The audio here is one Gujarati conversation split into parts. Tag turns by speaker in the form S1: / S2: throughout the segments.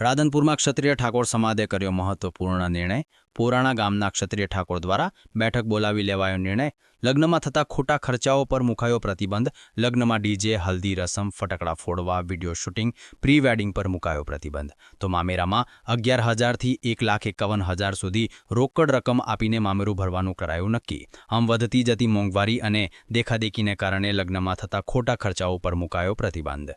S1: રાધનપુરમાં ક્ષત્રિય ઠાકોર સમાજે કર્યો મહત્વપૂર્ણ નિર્ણય. પોરાણા ગામના ક્ષત્રિય ઠાકોર દ્વારા બેઠક બોલાવી લેવાયો નિર્ણય. લગ્નમાં થતા ખોટા ખર્ચાઓ પર મુકાયો પ્રતિબંધ. લગ્નમાં ડીજે, હલ્દી, રસમ, ફટકડા ફોડવા, વીડિયો શૂટિંગ પ્રી વેડિંગ પર મુકાયો પ્રતિબંધ. તો મામેરામાં અગિયાર હજારથી એક લાખ એકાવન હજાર સુધી રોકડ રકમ આપીને મામેરું ભરવાનું કરાયું નક્કી. આમ વધતી જતી મોંઘવારી અને દેખાદેખીને કારણે લગ્નમાં થતા ખોટા ખર્ચાઓ પર મુકાયો પ્રતિબંધ.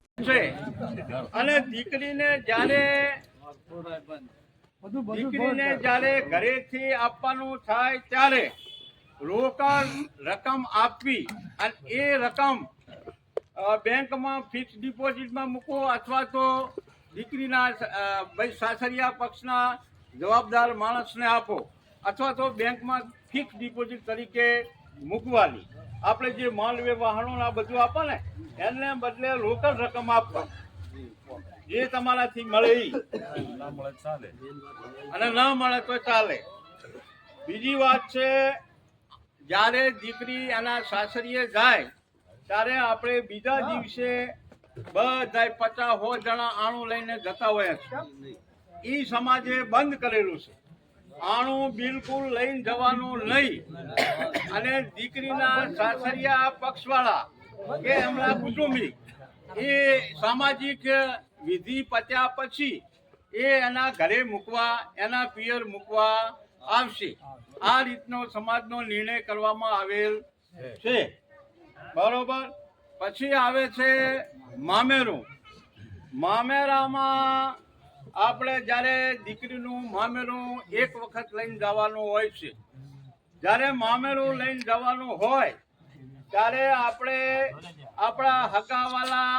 S2: દીકરીને જ્યારે ઘરેથી આપવાનું થાય ત્યારે રોકડ રકમ આપવી અને એ રકમ બેંકમાં ફિક્સ ડિપોઝિટમાં મૂકો અથવા તો દીકરીના ભાઈ સાસરિયા પક્ષના જવાબદાર માણસને આપો અથવા તો બેંકમાં ફિક્સ ડિપોઝિટ તરીકે મૂકવાની. આપણે જે માલ વાહનો આ બધું આપો ને એને બદલે રોકડ રકમ આપવા જે તમારાથી મળે અને ન મળે તો ચાલે. બીજી વાત છે જ્યારે દીકરી એના સાસરીએ જાય ત્યારે આપણે બીજા દિવસે બધાય પચાસ સો જણા આણું લઈને જતા હોય છે. એ સમાજે બંધ કરેલું છે. આણું બિલકુલ લઈને જવાનું નહીં. અને દીકરીના સાસરિયા પક્ષવાળા કે એમના કુટુંબી એ સામાજિક વિધિ પત્યા પછી એ એના ઘરે મૂકવા, એના પિયર મૂકવા આવશે. આ રીતનો સમાજનો નિર્ણય કરવામાં આવેલ છે. બરોબર? પછી આવે છે મામેરું. મામેરામાં આપણે જ્યારે દીકરીનું મામેરું એક વખત લઈને જવાનું હોય છે. જ્યારે મામેરું લઈને જવાનું હોય, ત્યારે આપણે આપણા હકાવાલા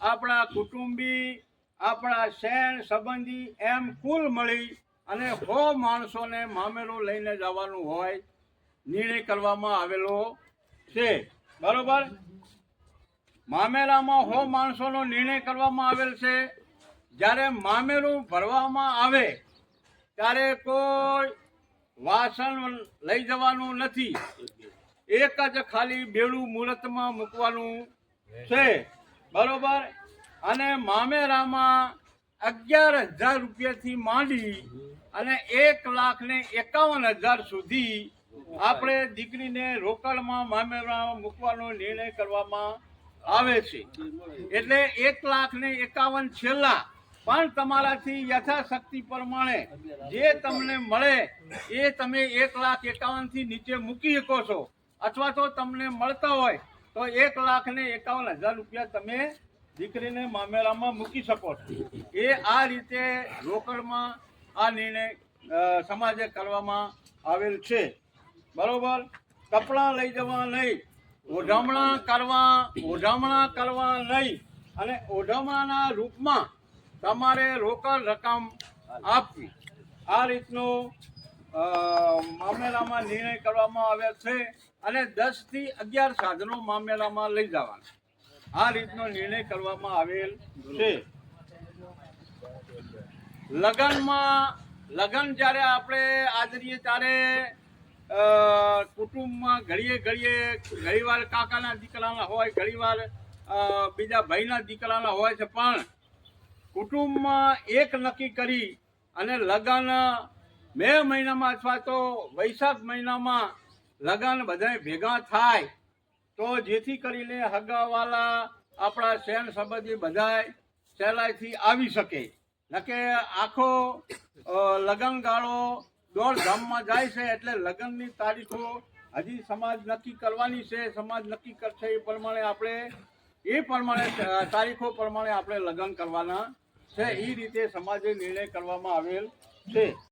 S2: આપણા કુટુંબી, આપણા શહેર સંબંધી એમ કુલ મળી અને હો માણસોને મામેરું લઈને જવાનું હોય, નિર્ણય કરવામાં આવેલો છે. બરોબર? મામેરામાં હો માણસોનો નિર્ણય કરવામાં આવેલ છે. જ્યારે મામેરું ભરવામાં આવે, ત્યારે કોઈ વાસણ લઈ જવાનું નથી. એક જ ખાલી બેડું મુહૂર્તમાં મૂકવાનું છે. બરોબર? અને મામેરામાં અગિયાર હજાર રૂપિયાથી માંડી અને એક લાખ ને એકાવન હજાર સુધી આપણે દીકરીને રોકડમાં મામેરામાં મૂકવાનો નિર્ણય કરવામાં આવે છે. એટલે એક લાખ ને એકાવન છેલ્લા. પણ તમારાથી યથાશક્તિ પ્રમાણે જે તમને મળે એ તમે એક લાખ એકાવનથી નીચે મૂકી શકો છો. અથવા તો તમને મળતા હોય તો એક લાખ ને એકાવન હજાર રૂપિયા તમે દીકરીને મામેરામાં મૂકી શકો છો. એ આ રીતે રોકડમાં આ નિર્ણય સમાજે કરવામાં આવેલ છે. બરોબર? કપડાં લઈ જવા નહીં, ઓઢામણા કરવા ઓઢામણા કરવા નહીં અને ઓઢામણાના રૂપમાં તમારે રોકડ રકમ આપવી. આ રીતનો મામલામાં નિર્ણય કરવામાં આવ્યા છે અને દસથી અગિયાર સાધનો મામલામાં લઈ જવાના. આ રીતનો નિર્ણય કરવામાં આવેલ છે. લગ્નમાં, લગ્ન જ્યારે આપણે આદરીએ ત્યારે કુટુંબમાં ઘડીએ ઘડીએ ઘણીવાર કાકાના દીકરાના હોય ઘણીવાર બીજા ભાઈના દીકરાના હોય છે, પણ કુટુંબમાં એક નક્કી કરી અને લગ્ન મે મહિનામાં અથવા તો વૈશાખ મહિનામાં લગ્ન બધાય ભેગા થાય, તો જેથી કરીને હગાવાલા આપણા શહેર સંબંધી બધાય સહેલાઈથી આવી શકે. નકે આખો લગન ગાળો દોઢ જાય છે એટલે લગ્નની તારીખો હજી સમાજ નક્કી કરવાની છે. સમાજ નક્કી કરશે એ પ્રમાણે આપણે, એ પ્રમાણે તારીખો પ્રમાણે આપણે લગ્ન કરવાના છે. એ રીતે સમાજે નિર્ણય કરવામાં આવેલ છે.